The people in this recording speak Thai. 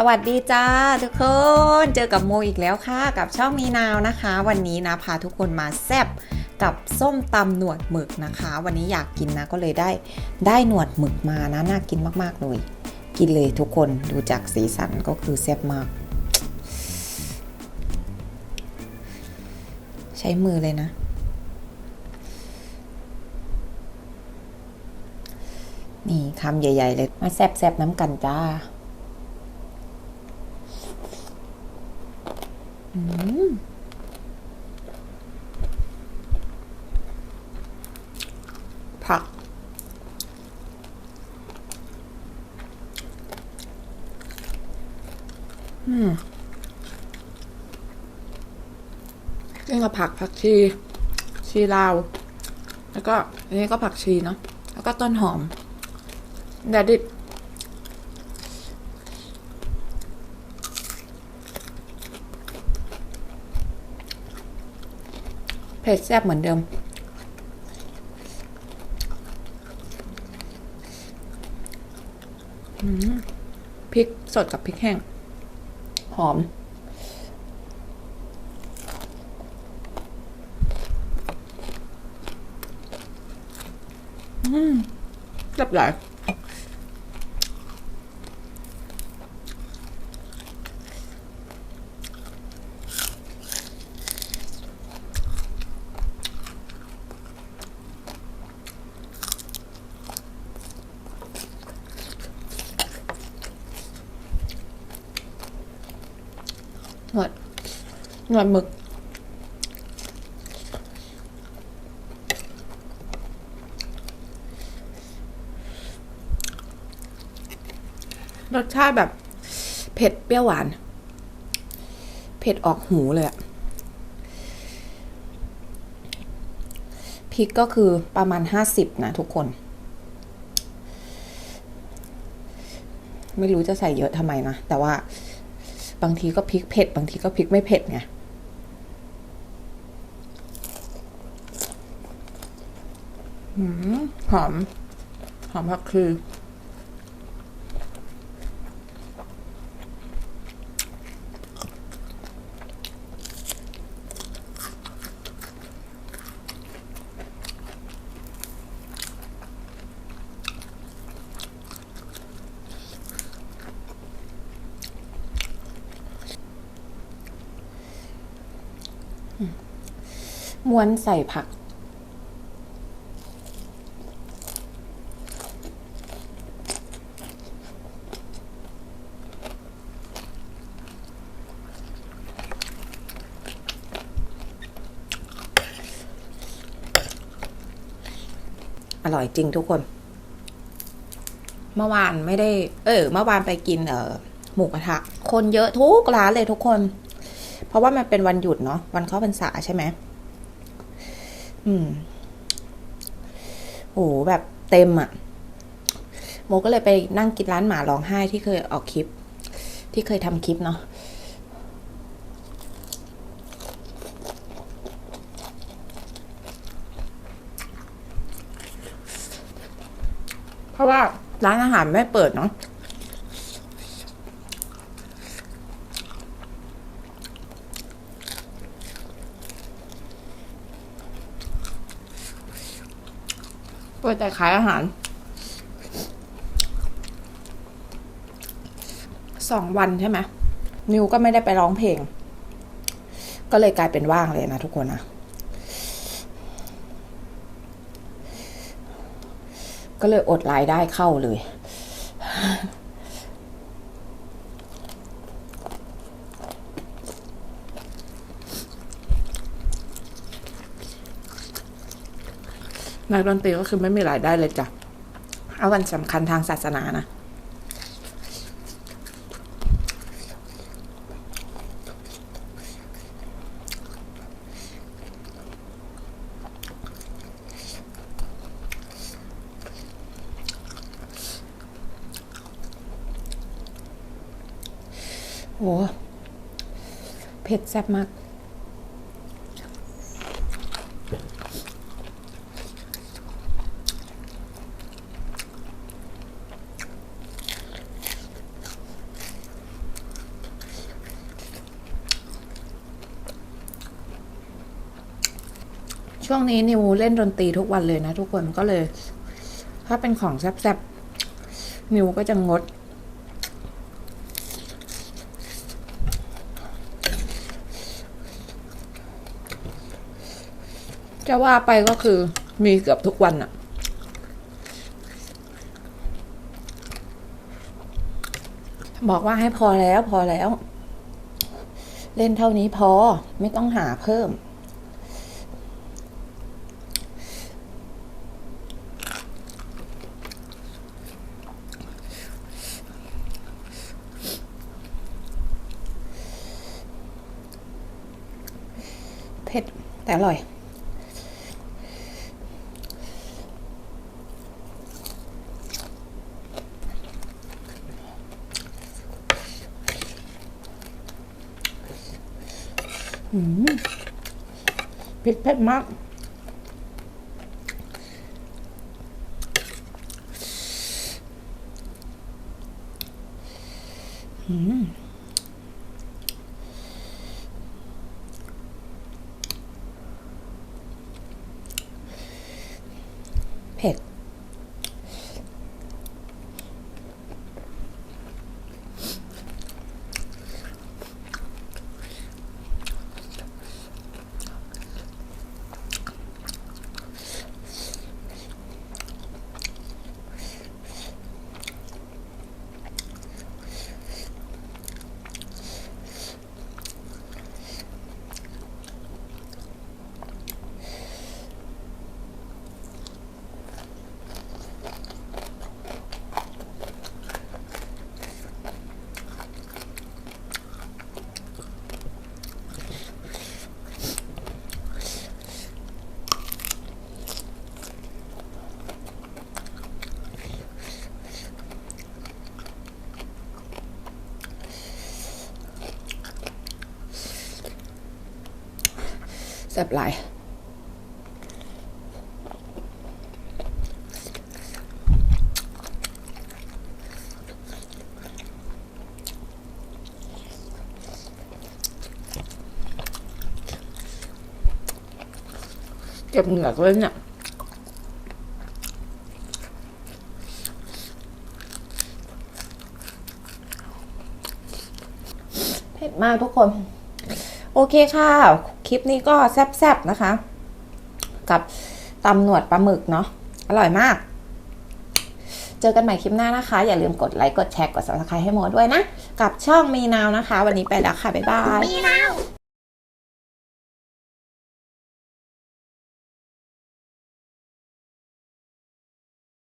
สวัสดีจ้าทุกคน เจอกับโมอีกแล้วค่ะ กับช่องมีนาวนะคะ วันนี้นะพาทุกคนมาแซบกับส้มตำหนวดหมึกนะคะ วันนี้อยากกินนะก็เลยได้ได้หนวดหมึกมานะน่ากินมากๆเลยกินเลยทุกคนดูจากสีสันก็คือแซ่บมาก ใช้มือเลยนะ นี่คำใหญ่ ๆ เลยมาแซบๆน้ำกันจ้า ผัก อืมนี่ก็ผักผักชี ชีลาว แล้วก็ อันนี้ก็ผักชีเนาะ แล้วก็ต้นหอมแดดดิบ ผ็ดแซ่บเหมือนเดิม พริกสดกับพริกแห้ง หอม อืมแซ่บหลายหนวด หนวดหมึก รสชาติแบบ เผ็ดเปรี้ยวหวาน เผ็ดออกหูเลยอะพริกก็คือประมาณห้าสิบนะทุกคน ไม่รู้จะใส่เยอะทำไมนะ แต่ว่าบางทีก็พริกเผ็ด บางทีก็พริกไม่เผ็ดไง หืมหอม หอมผักคือ ม้วนใส่ผัก ร่อยจริงทุกคน เมื่อวานไม่ได้ เออ เมื่อวานไปกินเออหมูกระทะ คนเยอะทุกร้านเลยทุกคน เพราะว่ามันเป็นวันหยุดเนาะวันเข้าพรรษาใช่ไหมอืมโหแบบเต็มอะ่ะโมก็เลยไปนั่งกินร้านหมาร้องไห้ที่เคยออกคลิป ที่เคยทำคลิปเนาะ เพราะ ว่าร้านอาหารไม่เปิดเนาะเปิดแต่ขายอาหารสองวันใช่ไหมนิวก็ไม่ได้ไปร้องเพลง ก็เลยกลายเป็นว่างเลยนะทุกคนนะ ก็เลยอดรายได้เข้าเลย นักดนตรีก็คือไม่มีรายได้เลยจ้ะ เอาวันสำคัญทางศาสนานะ โหเผ็ดแซ่บมากช่วงนี้นิวเล่นดนตรีทุกวันเลยนะทุกคนก็เลย ถ้าเป็นของแซบๆนิวก็จะงด จะว่าไปก็คือมีเกือบทุกวันอะบอกว่าให้พอแล้วพอแล้ว เล่นเท่านี้พอไม่ต้องหาเพิ่ม เผ็ดแต่อร่อย อืมพริกเผ็ดมาก อืมเผ็ด แซ่บหลายเก็บเหงือกเลยเนี่ยเผ็ดมากทุกคน โอเคค่ะ คลิปนี้ก็แซ่บๆนะคะ กับตำหนวดปลาหมึกเนาะอร่อยมาก เจอกันใหม่คลิปหน้านะคะ อย่าลืมกดไลค์กดแชร์กด subscribe ให้โมด้วยนะ กับช่องมีนาวนะคะ วันนี้ไปแล้วค่ะ บ๊ายบายมีนาว